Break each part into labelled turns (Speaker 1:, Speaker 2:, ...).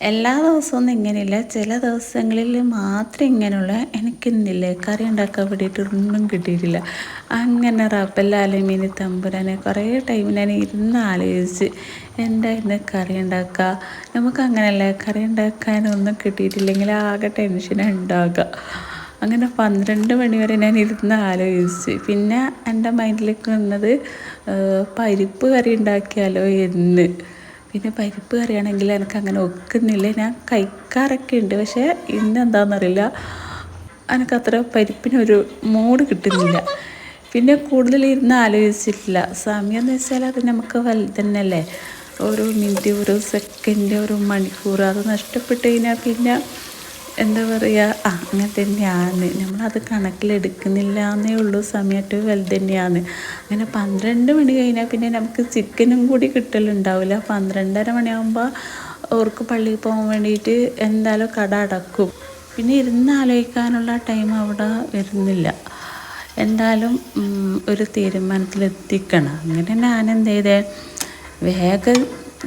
Speaker 1: എല്ലാ ദിവസമൊന്നും ഇങ്ങനെയില്ല. ചില ദിവസങ്ങളിൽ മാത്രം ഇങ്ങനെയുള്ള എനിക്കിന്നില്ലേ കറി ഉണ്ടാക്കാൻ വേണ്ടിയിട്ട് ഒന്നും കിട്ടിയിട്ടില്ല. അങ്ങനെ റബ്ബല്ലാലമീൻ തമ്പുരാനെ കുറേ ടൈം ഞാൻ ഇരുന്ന് ആലോചിച്ച് എന്തായിരുന്നു കറി ഉണ്ടാക്കുക നമുക്ക് അങ്ങനെയല്ലേ കറി ഉണ്ടാക്കാനൊന്നും കിട്ടിയിട്ടില്ലെങ്കിൽ ആകെ ടെൻഷൻ ഉണ്ടാകുക അങ്ങനെ പന്ത്രണ്ട് മണി വരെ ഞാൻ ഇരുന്ന് ആലോചിച്ച്. പിന്നെ എന്റെ മൈൻഡിലേക്ക് വന്നത് പരിപ്പ് കറി ഉണ്ടാക്കിയാലോ എന്ന്. പിന്നെ പരിപ്പ് കറിയാണെങ്കിൽ എനിക്ക് അങ്ങനെ ഒക്കുന്നില്ല. ഞാൻ കഴിക്കാറൊക്കെ ഉണ്ട്. പക്ഷേ ഇന്ന് എന്താണെന്നറിയില്ല എനിക്കത്ര പരിപ്പിനൊരു മൂഡ് കിട്ടുന്നില്ല. പിന്നെ കൂടുതൽ ഇരുന്ന് ആലോചിച്ചിട്ടില്ല. സമയം എന്ന് വെച്ചാൽ അത് നമുക്ക് വലുതന്നെയല്ലേ ഒരു മിനിറ്റ് ഒരു സെക്കൻഡ് ഒരു മണിക്കൂർ അത് നഷ്ടപ്പെട്ട് കഴിഞ്ഞാൽ പിന്നെ എന്താ പറയുക ആ അങ്ങനെ തന്നെയാണ്. നമ്മളത് കണക്കിലെടുക്കുന്നില്ല എന്നേ ഉള്ളൂ സമയത്ത് വലുത് തന്നെയാണ്. അങ്ങനെ പന്ത്രണ്ട് മണി കഴിഞ്ഞാൽ പിന്നെ നമുക്ക് ചിക്കനും കൂടി കിട്ടലുണ്ടാവില്ല. പന്ത്രണ്ടര മണിയാകുമ്പോൾ അവർക്ക് പള്ളിയിൽ പോകാൻ വേണ്ടിയിട്ട് എന്തായാലും കട അടക്കും. പിന്നെ ഇരുന്ന് ആലോചിക്കാനുള്ള ടൈം അവിടെ വരുന്നില്ല. എന്തായാലും ഒരു തീരുമാനത്തിലെത്തിക്കണം. അങ്ങനെ ഞാൻ എന്ത് ചെയ്തേ വേഗം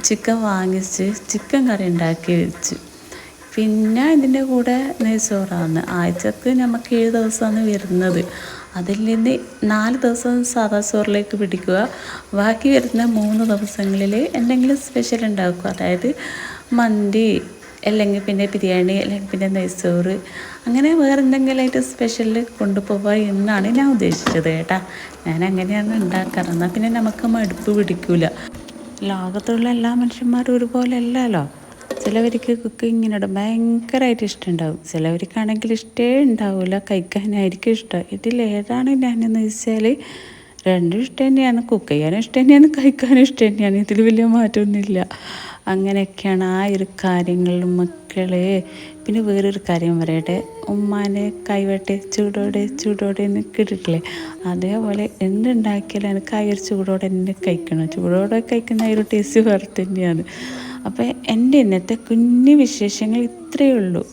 Speaker 1: ചിക്കൻ വാങ്ങിച്ച് ചിക്കൻ കറി ഉണ്ടാക്കി വെച്ചു. പിന്നെ ഇതിന്റെ കൂടെ നെയ്ച്ചോറാണ് ആഴ്ചക്ക് നമുക്ക് ഏഴ് ദിവസമാണ് വരുന്നത്. അതിൽ നിന്ന് നാല് ദിവസം സാദാ ചോറിലേക്ക് പിടിക്കുക. ബാക്കി വരുന്ന മൂന്ന് ദിവസങ്ങളിൽ എന്തെങ്കിലും സ്പെഷ്യൽ ഉണ്ടാക്കുക. അതായത് മന്തി അല്ലെങ്കിൽ പിന്നെ ബിരിയാണി അല്ലെങ്കിൽ പിന്നെ നെയ്ച്ചോറ് അങ്ങനെ വേറെ എന്തെങ്കിലുമായിട്ട് സ്പെഷ്യൽ കൊണ്ടുപോവുക എന്നാണ് ഞാൻ ഉദ്ദേശിച്ചത് കേട്ടാ. ഞാൻ അങ്ങനെയാണ് ഉണ്ടാക്കാറ്. എന്നാൽ പിന്നെ നമുക്ക് മടുപ്പ് പിടിക്കില്ല ലോകത്തുള്ള എല്ലാ മനുഷ്യന്മാരും ഒരുപോലെ അല്ലല്ലോ ചിലവർക്ക് കുക്കിങ്ങിനോട് ഭയങ്കരമായിട്ട് ഇഷ്ടമുണ്ടാവും ചിലവർക്കാണെങ്കിൽ ഇഷ്ടേ ഉണ്ടാവില്ല കഴിക്കാനായിരിക്കും ഇഷ്ടം. ഇതിലേതാണ് ഞാനെന്ന് വെച്ചാൽ രണ്ടും ഇഷ്ടം തന്നെയാണ്. കുക്ക് ചെയ്യാനും ഇഷ്ടം തന്നെയാണ്. കഴിക്കാനും ഇഷ്ടം തന്നെയാണ്. ഇതിൽ വലിയ മാറ്റമൊന്നുമില്ല. അങ്ങനെയൊക്കെയാണ് ആ ഒരു കാര്യങ്ങൾ മക്കളെ. പിന്നെ വേറൊരു കാര്യം പറയട്ടെ. ഉമ്മാനെ കൈവട്ടെ ചൂടോടെ ചൂടോടെ എന്ന് കിട്ടിട്ടില്ലേ അതേപോലെ എന്തുണ്ടാക്കിയാലും എനിക്ക് ആ ഒരു ചൂടോടെ തന്നെ കഴിക്കണം. ചൂടോടെ കഴിക്കുന്ന ആ ഒരു ടേസ്റ്റ് വേറെ തന്നെയാണ്. അപ്പോൾ എന്റെ ഇന്നത്തെ കുഞ്ഞു വിശേഷങ്ങൾ ഇത്രയേ ഉള്ളൂ.